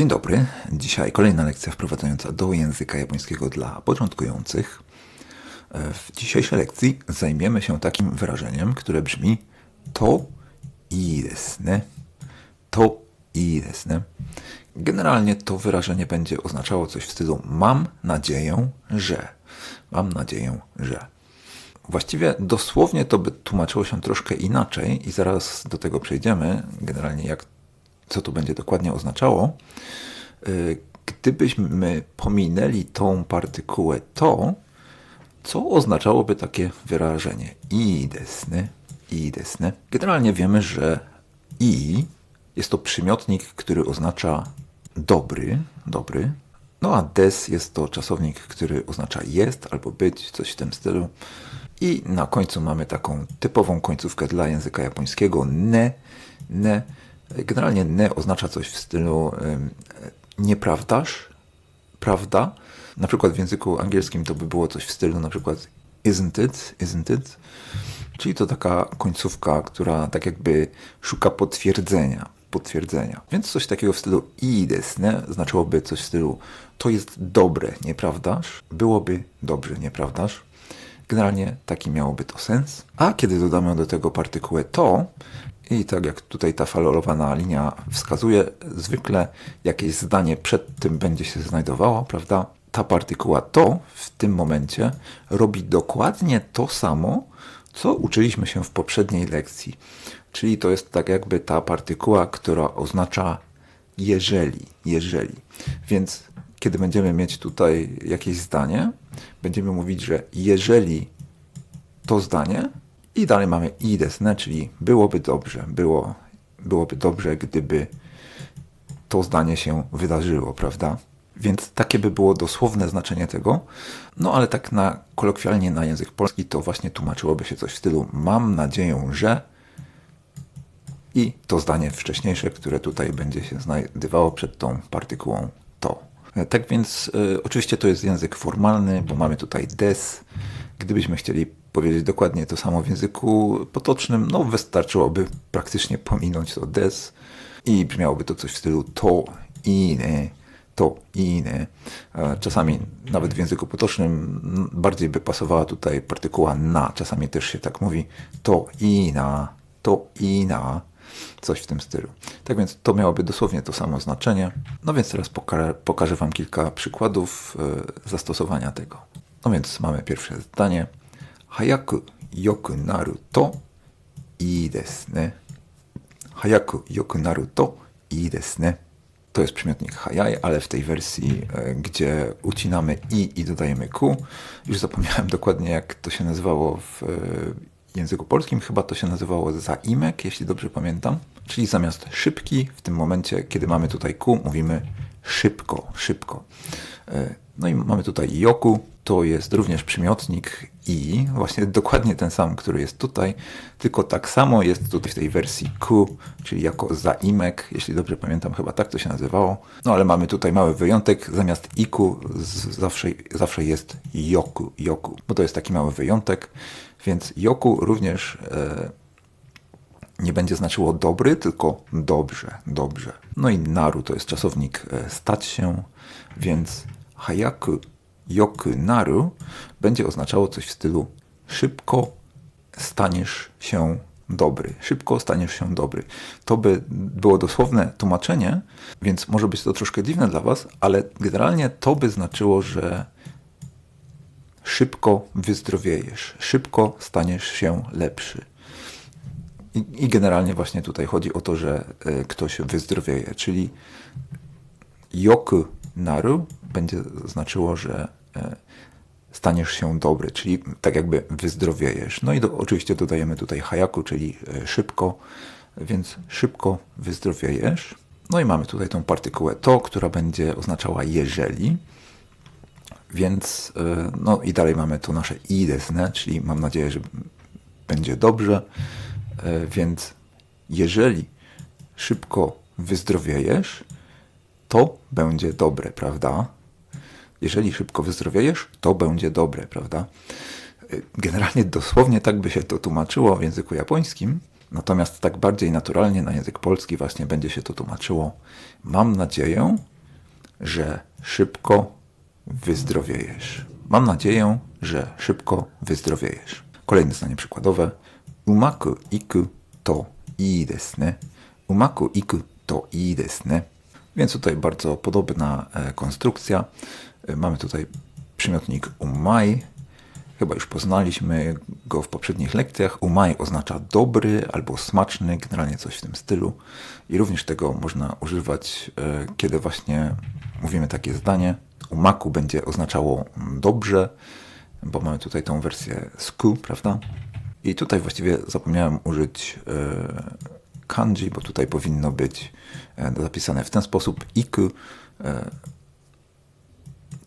Dzień dobry. Dzisiaj kolejna lekcja wprowadzająca do języka japońskiego dla początkujących. W dzisiejszej lekcji zajmiemy się takim wyrażeniem, które brzmi to i desu ne. To i desu ne. Generalnie to wyrażenie będzie oznaczało coś w stylu mam nadzieję, że. Mam nadzieję, że. Właściwie dosłownie to by tłumaczyło się troszkę inaczej i zaraz do tego przejdziemy. Generalnie jak co to będzie dokładnie oznaczało, y, gdybyśmy pominęli tą partykułę to, co oznaczałoby takie wyrażenie? I desny, i desny. Generalnie wiemy, że i jest to przymiotnik, który oznacza dobry, dobry, no a des jest to czasownik, który oznacza jest albo być, coś w tym stylu. I na końcu mamy taką typową końcówkę dla języka japońskiego. Ne, ne, Generalnie ne oznacza coś w stylu nieprawdaż, prawda. Na przykład w języku angielskim to by było coś w stylu na przykład isn't it, isn't it. Czyli to taka końcówka, która tak jakby szuka potwierdzenia, potwierdzenia. Więc coś takiego w stylu i ne znaczyłoby coś w stylu to jest dobre, nieprawdaż? Byłoby dobrze, nieprawdaż? Generalnie taki miałoby to sens. A kiedy dodamy do tego partykułę to, i tak jak tutaj ta falorowana linia wskazuje, zwykle jakieś zdanie przed tym będzie się znajdowało, prawda? Ta partykuła to w tym momencie robi dokładnie to samo, co uczyliśmy się w poprzedniej lekcji. Czyli to jest tak jakby ta partykuła, która oznacza jeżeli, jeżeli. Więc kiedy będziemy mieć tutaj jakieś zdanie, będziemy mówić, że jeżeli to zdanie, i dalej mamy i desne, czyli byłoby dobrze, było, byłoby dobrze, gdyby to zdanie się wydarzyło, prawda? Więc takie by było dosłowne znaczenie tego. No ale tak na kolokwialnie na język polski to właśnie tłumaczyłoby się coś w stylu mam nadzieję, że i to zdanie wcześniejsze, które tutaj będzie się znajdowało przed tą partykułą to. Tak więc y, oczywiście to jest język formalny, bo mamy tutaj des. Gdybyśmy chcieli powiedzieć dokładnie to samo w języku potocznym, no wystarczyłoby praktycznie pominąć to des i brzmiałoby to coś w stylu to, inne, to, inne. Czasami nawet w języku potocznym bardziej by pasowała tutaj partykuła na. Czasami też się tak mówi to, ina, to, ina. Coś w tym stylu. Tak więc to miałoby dosłownie to samo znaczenie. No więc teraz pokażę, pokażę Wam kilka przykładów e, zastosowania tego. No więc mamy pierwsze zdanie. 早く良くなるといいですね。早く良くなるといいですね。To jest przymiotnik hayai, ale w tej wersji, e, gdzie ucinamy i i dodajemy ku, już zapomniałem dokładnie jak to się nazywało w e, języku polskim. Chyba to się nazywało zaimek, jeśli dobrze pamiętam. Czyli zamiast szybki, w tym momencie, kiedy mamy tutaj ku, mówimy szybko, szybko. no i mamy tutaj yoku, to jest również przymiotnik i, właśnie dokładnie ten sam, który jest tutaj, tylko tak samo jest tutaj w tej wersji ku, czyli jako zaimek, jeśli dobrze pamiętam, chyba tak to się nazywało. No ale mamy tutaj mały wyjątek, zamiast iku zawsze, zawsze jest yoku, yoku, bo to jest taki mały wyjątek, więc yoku również e, nie będzie znaczyło dobry, tylko dobrze, dobrze. No i naru to jest czasownik e, stać się, więc hayaku yoku naru będzie oznaczało coś w stylu szybko staniesz się dobry. Szybko staniesz się dobry. To by było dosłowne tłumaczenie, więc może być to troszkę dziwne dla Was, ale generalnie to by znaczyło, że szybko wyzdrowiejesz, szybko staniesz się lepszy. I, generalnie właśnie tutaj chodzi o to, że y, ktoś wyzdrowieje, czyli yoku naru będzie znaczyło, że E, staniesz się dobry, czyli tak jakby wyzdrowiejesz. No i do, oczywiście dodajemy tutaj hayaku, czyli e, szybko, więc szybko wyzdrowiejesz. No i mamy tutaj tą partykułę to, która będzie oznaczała jeżeli. Więc e, no i dalej mamy to nasze i desne, czyli mam nadzieję, że będzie dobrze. Więc jeżeli szybko wyzdrowiejesz, to będzie dobre, prawda? jeżeli szybko wyzdrowiejesz, to będzie dobre, prawda? Generalnie dosłownie tak by się to tłumaczyło w języku japońskim, natomiast tak bardziej naturalnie na język polski właśnie będzie się to tłumaczyło. Mam nadzieję, że szybko wyzdrowiejesz. Mam nadzieję, że szybko wyzdrowiejesz. Kolejne zdanie przykładowe. Umaku iku to ii desu ne. Umaku iku to ii desu ne. Więc tutaj bardzo podobna e, konstrukcja. E, Mamy tutaj przymiotnik umai. Chyba już poznaliśmy go w poprzednich lekcjach. Umai oznacza dobry albo smaczny, generalnie coś w tym stylu. I również tego można używać, e, kiedy właśnie mówimy takie zdanie. Umaku będzie oznaczało dobrze, bo mamy tutaj tą wersję sku, prawda? I tutaj właściwie zapomniałem użyć kanji, bo tutaj powinno być e, zapisane w ten sposób. Iku e,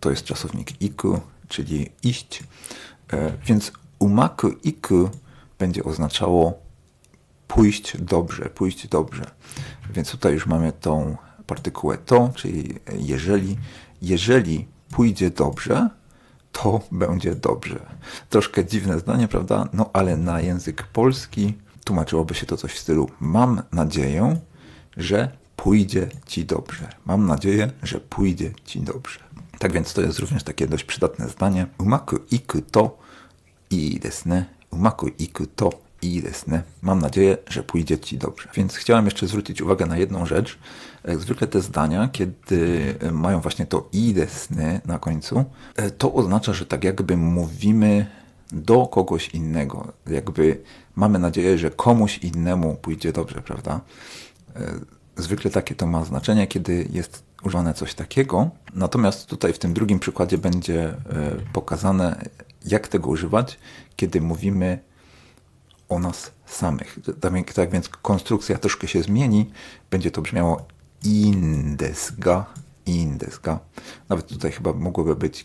to jest czasownik iku, czyli iść. E, Więc umaku iku będzie oznaczało pójść dobrze, pójść dobrze. Więc tutaj już mamy tą partykułę to, czyli jeżeli, jeżeli pójdzie dobrze, to będzie dobrze. Troszkę dziwne zdanie, prawda? No ale na język polski tłumaczyłoby się to coś w stylu mam nadzieję, że pójdzie ci dobrze. Mam nadzieję, że pójdzie ci dobrze. Tak więc to jest również takie dość przydatne zdanie. Umaku iku to i desu ne. Umaku iku to i desu ne. Mam nadzieję, że pójdzie ci dobrze. Więc chciałem jeszcze zwrócić uwagę na jedną rzecz. Jak zwykle te zdania, kiedy mają właśnie to i desu ne na końcu, e, to oznacza, że tak jakby mówimy do kogoś innego. Jakby mamy nadzieję, że komuś innemu pójdzie dobrze, prawda? E, Zwykle takie to ma znaczenie, kiedy jest używane coś takiego. Natomiast tutaj w tym drugim przykładzie będzie e, pokazane, jak tego używać, kiedy mówimy o nas samych. Tak tak więc konstrukcja troszkę się zmieni. Będzie to brzmiało indesga, indesga. Nawet tutaj chyba mogłoby być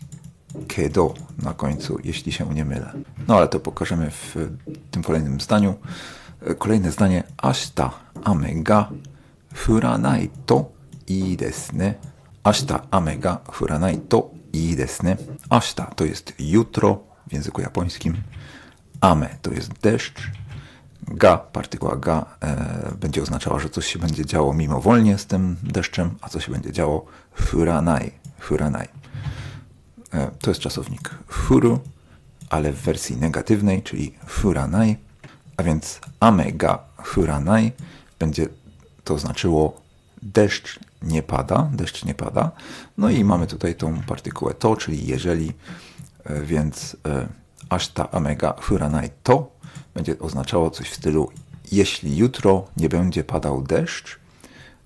kedo na końcu, jeśli się nie mylę. No ale to pokażemy w tym kolejnym zdaniu. Kolejne zdanie. Ashita ame ga furanai to ii desu. Ashita ame ga furanai to ii. Ashita to jest jutro w języku japońskim. Ame to jest deszcz. Ga, partykuła ga e, będzie oznaczała, że coś się będzie działo mimowolnie z tym deszczem, a co się będzie działo furanai, furanai. E, to jest czasownik furu, ale w wersji negatywnej, czyli furanai, a więc ame ga furanai będzie to znaczyło deszcz nie pada, deszcz nie pada. No i mamy tutaj tą partykułę to, czyli jeżeli, e, więc e, ashita ame ga furanai to będzie oznaczało coś w stylu jeśli jutro nie będzie padał deszcz,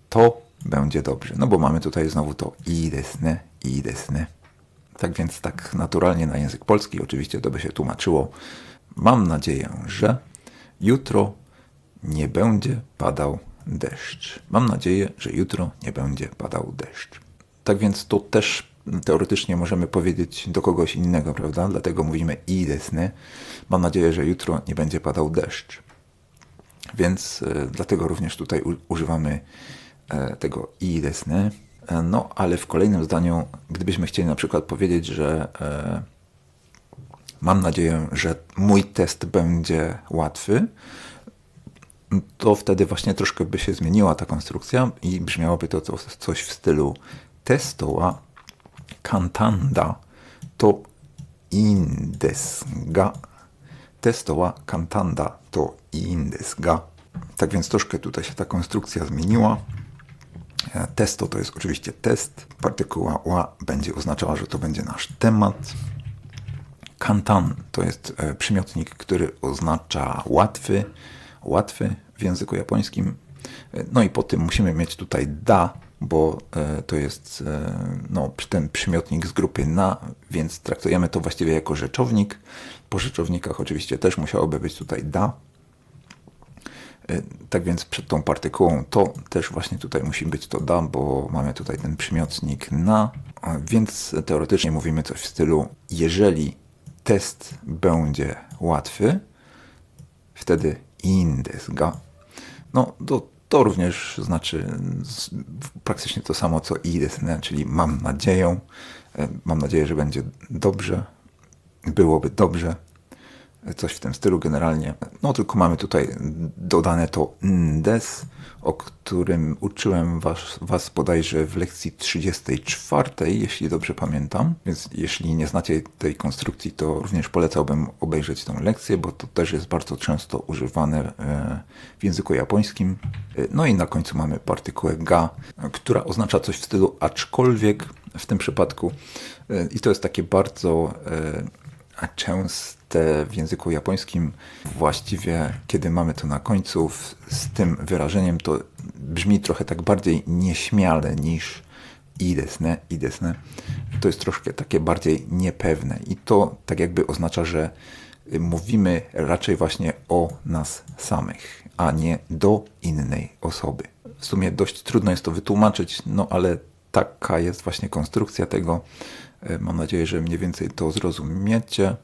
to będzie dobrze. No bo mamy tutaj znowu to i desne, i desne. Tak więc tak naturalnie na język polski oczywiście to by się tłumaczyło. Mam nadzieję, że jutro nie będzie padał deszcz. Mam nadzieję, że jutro nie będzie padał deszcz. Tak więc to też teoretycznie możemy powiedzieć do kogoś innego, prawda? Dlatego mówimy i desne. Mam nadzieję, że jutro nie będzie padał deszcz. Więc e, dlatego również tutaj u, używamy e, tego i desne. E, no, ale w kolejnym zdaniu, gdybyśmy chcieli na przykład powiedzieć, że e, mam nadzieję, że mój test będzie łatwy, to wtedy właśnie troszkę by się zmieniła ta konstrukcja i brzmiałoby to co- coś w stylu testo wa kantanda to in desu ga. Testo wa kantanda to in desu ga. Tak więc troszkę tutaj się ta konstrukcja zmieniła. E, Testo to jest oczywiście test. Partykuła wa będzie oznaczała, że to będzie nasz temat. Kantan to jest e, przymiotnik, który oznacza łatwy, łatwy w języku japońskim. E, No i po tym musimy mieć tutaj da, bo to jest no, ten przymiotnik z grupy na, więc traktujemy to właściwie jako rzeczownik. Po rzeczownikach oczywiście też musiałoby być tutaj da. E, Tak więc przed tą partykułą to też właśnie tutaj musi być to da, bo mamy tutaj ten przymiotnik na, więc teoretycznie mówimy coś w stylu jeżeli test będzie łatwy, wtedy in desu ga. No to, to również znaczy praktycznie to samo co i desu ne, czyli mam nadzieję, e, mam nadzieję, że będzie dobrze, byłoby dobrze. Coś w tym stylu generalnie. No tylko mamy tutaj dodane to ndes, o którym uczyłem was, was bodajże w lekcji 34, jeśli dobrze pamiętam. Więc jeśli nie znacie tej konstrukcji, to również polecałbym obejrzeć tą lekcję, bo to też jest bardzo często używane e, w języku japońskim. E, No i na końcu mamy partykułę ga, która oznacza coś w stylu aczkolwiek w tym przypadku. E, I to jest takie bardzo e, częste w języku japońskim. Właściwie, kiedy mamy to na końcu w, z tym wyrażeniem, to brzmi trochę tak bardziej nieśmiale niż i desne, i desne. To jest troszkę takie bardziej niepewne i to tak jakby oznacza, że mówimy raczej właśnie o nas samych, a nie do innej osoby. W sumie dość trudno jest to wytłumaczyć, no ale taka jest właśnie konstrukcja tego. E, Mam nadzieję, że mniej więcej to zrozumiecie,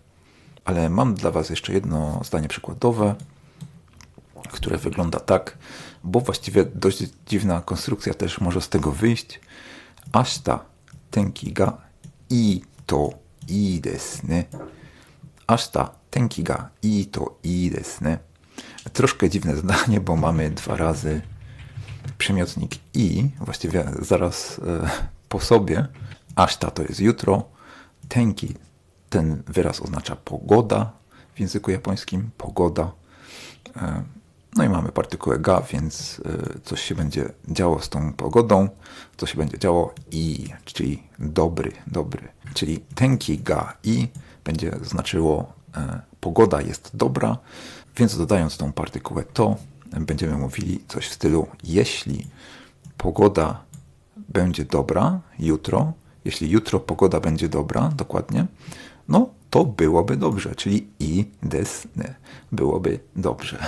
ale mam dla Was jeszcze jedno zdanie przykładowe, które wygląda tak, bo właściwie dość dziwna konstrukcja też może z tego wyjść. Ashita tenki ga ii to ii desu ne. Ashita tenki ga ii to ii desu ne. Troszkę dziwne zdanie, bo mamy dwa razy przymiotnik i, właściwie zaraz e, po sobie. Ashita to jest jutro. Tenki, ten wyraz oznacza pogoda w języku japońskim. Pogoda. E, no i mamy partykułę ga, więc e, coś się będzie działo z tą pogodą. Co się będzie działo i, czyli dobry, dobry. Czyli tenki ga i będzie znaczyło e, pogoda jest dobra, więc dodając tą partykułę to, będziemy mówili coś w stylu jeśli pogoda będzie dobra jutro, jeśli jutro pogoda będzie dobra, dokładnie, no to byłoby dobrze, czyli i des ne, byłoby dobrze.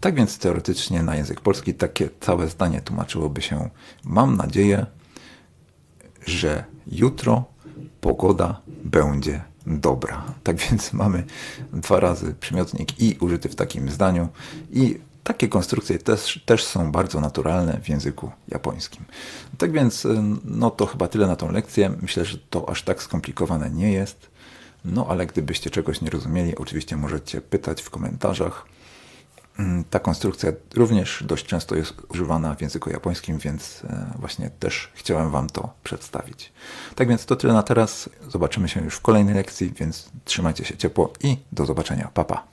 Tak więc teoretycznie na język polski takie całe zdanie tłumaczyłoby się mam nadzieję, że jutro pogoda będzie dobra. Tak więc mamy dwa razy przymiotnik i użyty w takim zdaniu i takie konstrukcje też, też są bardzo naturalne w języku japońskim. Tak więc no to chyba tyle na tą lekcję. Myślę, że to aż tak skomplikowane nie jest. No ale gdybyście czegoś nie rozumieli, oczywiście możecie pytać w komentarzach. Mm, Ta konstrukcja również dość często jest używana w języku japońskim, więc e, właśnie też chciałem Wam to przedstawić. Tak więc to tyle na teraz. Zobaczymy się już w kolejnej lekcji, więc trzymajcie się ciepło i do zobaczenia. Pa, pa.